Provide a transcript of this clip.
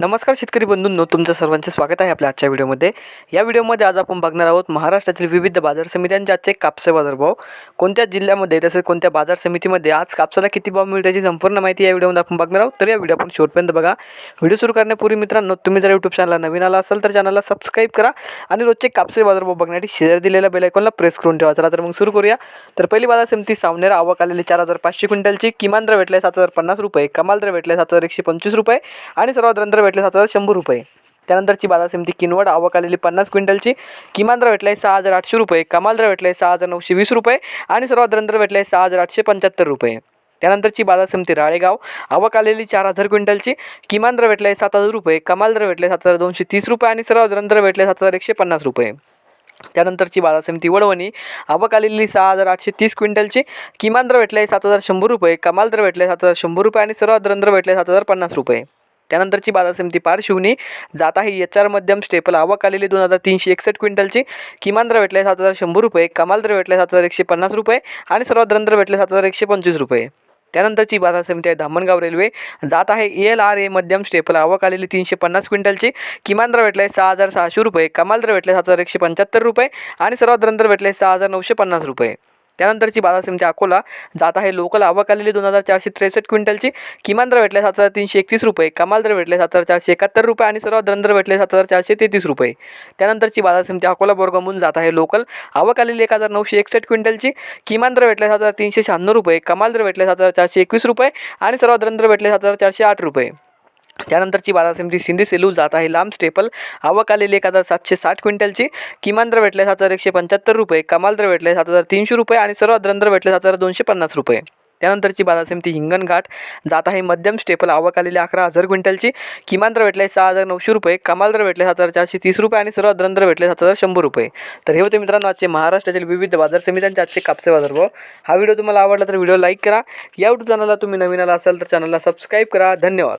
नमस्कार शेतकरी बंधूंनो तुमचं सर्वांचे स्वागत आहे आपल्या आजच्या व्हिडिओमध्ये. या व्हिडिओमध्ये आज आपण बघणार आहोत महाराष्ट्रातील विविध बाजार समित्यांचे आजचे कापसे बाजारभाव. कोणत्या जिल्ह्यामध्ये तसेच कोणत्या बाजार समितीमध्ये आज कापसाला किती भाव मिळेल त्याची संपूर्ण माहिती या व्हिडिओमध्ये आपण बघणार आहोत. तर या व्हिडिओ आपण शेवटपर्यंत बघा. व्हिडिओ सुरू करण्यापूर्वी मित्रांनो तुम्ही जर यूट्यूब चॅनलला नवीन आला असाल तर चॅनलला सबस्क्राईब करा आणि रोजचे कापसे बाजारभाव बघण्यासाठी शेअर दिलेल्या बेलायकॉनला प्रेस करून ठेवा. चला तर मग सुरू करूया. तर पहिली बाजार समिती सावनेर आवक आलेली चार हजार पाचशे क्विंटलची किमान दर भेटले सात हजार पन्नास रुपये कमाल दर भेटले सात हजार एकशे पंचवीस रुपये आणि सर्वात रंध्र भेटले सात हजार शंभर रुपये. त्यानंतरची बाजार समिती किनवट आवक आलेली पन्नास क्विंटलची. किमान दर भेटला आहे सहा हजार आठशे रुपये. कमाल दर भेटला आहे सहा हजार नऊशे वीस रुपये. आणि सर्वात दर भेटला आहे सहा हजार आठशे पंच्याहत्तर रुपये. त्यानंतरची बाजार समिती राळेगाव आवक आलेली चार हजार क्विंटलची. किमान दर भेटला आहे सात हजार रुपये. कमाल दर भेटले सात हजार दोनशे तीस रुपये. आणि सर्वात दर भेटले सात हजार एकशे पन्नास रुपये. त्यानंतरची बाजार समिती वडवणी आवक आलेली सहा हजार आठशे तीस क्विंटलची. किमान दर भेटले सात हजार शंभर रुपये. कमाल दर भेटले सात हजार शंभर रुपये. आणि सर्वात दर भेटले सात हजार पन्नास रुपये. त्यानंतरची बाजार समिती पारशिवनी जात आहे. एच आर मध्यम स्टेपल आवक आलेली दोन हजार तीनशे एकसष्ट क्विंटलची. किमान दर भेटले सात हजार शंभर रुपये. कमाल दर भेटले सात हजार एकशे पन्नास रुपये. आणि सर्वात दर भेटले सात हजार एकशे पंचवीस रुपये. त्यानंतरची बाजार समिती आहे धामणगाव रेल्वे. जात आहे एल आर ए मध्यम स्टेपल आवक आलेली तीनशे पन्नास क्विंटलची. किमान दर भेटले सहा हजार सहाशे रुपये. कमाल दर भेटले सात हजार एकशे पंच्याहत्तर रुपये. आणि सर्वात दर भेटले सहा हजार नऊशे पन्नास रुपये. त्यानंतरची बाजार समिती अकोला जात आहे. लोकल आवक आलेली दोन हजार चारशे त्रेसष्ट क्विंटलची. किमान दर भेटले सात हजार तीनशे एकतीस रुपये. कमाल दर भेटले सात हजार चारशे एकाहत्तर रुपये आणि सर्वात दर भेटले सात हजार चारशे तेहतीस रुपये. त्यानंतरची बाजार समिती अकोला बोरगामून जात आहे. लोकल आवक आलेली एक हजार नऊशे एकसष्ट क्विंटलची. किमान दर भेटले सात हजार तीनशे शहाण्णव रुपये. कमाल दर भेटले सात हजार चारशे एकवीस रुपये आणि सर्वात दर भेटले सात हजार चारशे आठ रुपये. त्यानंतरची बाजार समिती सिंधी सेलू जात आहे. लांब स्टेपल आवक आलेली एक हजार सातशे साठ क्विंटलची. किमान दर भेटले सात हजार एकशे पंच्याहत्तर रुपये. कमाल दर भेटले सात हजार तीनशे रुपये आणि सर्वात दर भेटले सात हजार दोनशे पन्नास रुपये. त्यानंतरची बाजार समिती हिंगणघाट जात आहे. मध्यम स्टेपल आवक आलेली अकरा हजार क्विंटलची. किमान दर भेटले सहा हजार नऊशे रुपये. कमाल दर भेटले सात हजार चारशे तीस रुपये आणि सर्वात दर भेटले सात हजार शंभर रुपये. तर हे होते मित्रांनो आजचे महाराष्ट्रातील विविध बाजार समित्यांचे आजचे कापसे बाजार भाव हा व्हिडिओ तुम्हाला आवडला तर व्हिडिओ लाईक करा. या यूट्यूब चॅनलला तुम्ही नवीन आला असाल तर चॅनलला सबस्क्राईब करा. धन्यवाद.